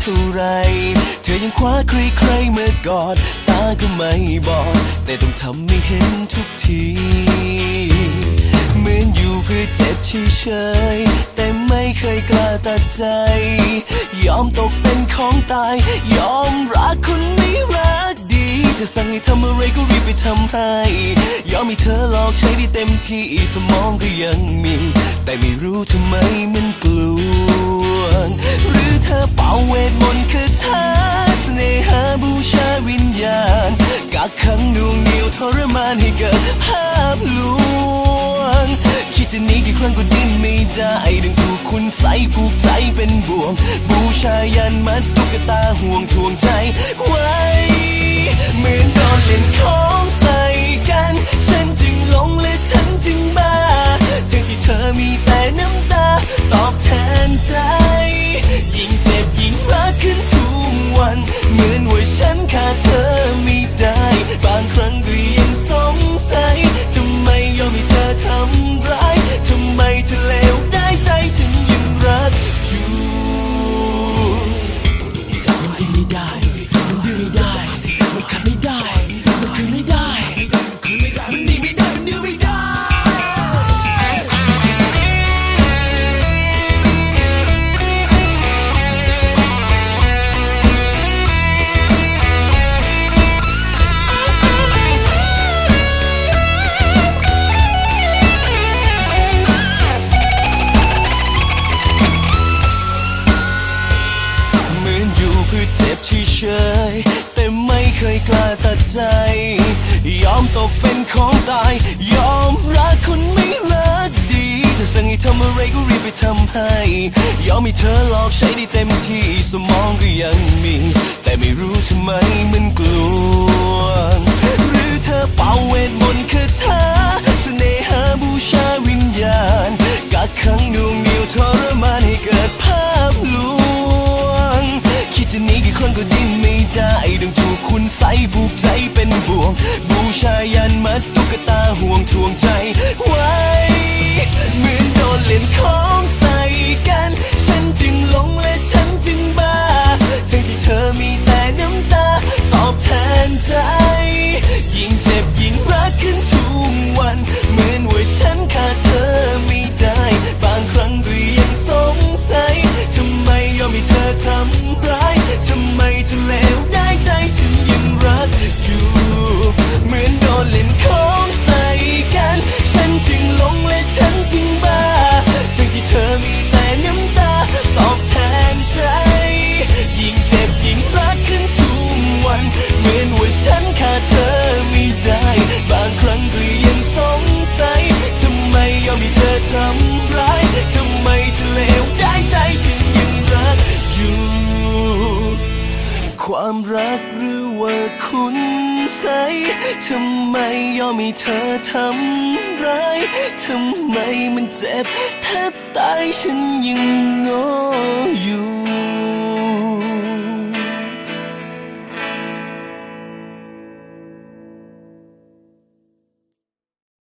เธอเท่าไร เธอยังคว้าใครใครเมื่อกอด ตาก็ไม่บอดแต่ต้องทำให้เห็นทุกที เหมือนอยู่เพื่อเจ็บเฉยแต่ไม่เคยกล้าตัดใจ ยอมตกเป็นของตาย ยอมรักคนไม่รักดีเธอสั่งให้ทำอะไรก็รีบไปทำให้ ยอมให้เธอหลอกใช้ได้เต็มที่สมองก็ยังมี แต่ไม่รู้ทำไมมันกลัวหรือเธอเป่าเวทมนต์คือเธอเสน่หาบูชาวิญญาณกักขังดวงเหนียวทรมานให้เกิดภาพลวง คิดจะหนีกี่ครั้งก็ดิ้นไม่ได้ดึงถูกคุณใส่ผูกใจเป็นบ่วง บูชายันมัดตุ๊กตาห่วงทวงใจไว้เหมือนโดนเล่น ใจ ยอมตกเป็นของตาย ยอมรักคนไม่รักดีเธอสั่งให้ทำอะไรก็รีบไปทำให้ ยอมให้เธอหลอกใช้ได้เต็มที่สมองก็ยังมี แต่ไม่รู้ทำไมมันกลัว หรือเธอเป่าเวทมนต์คือเธอ วงทวงใจไว้เหมือนโดนเล่นคอ ความรักหรือว่าคุณใสทำไมยอมให้เธอทำร้ายทำไมมันเจ็บแทบตายฉันยังงออยู่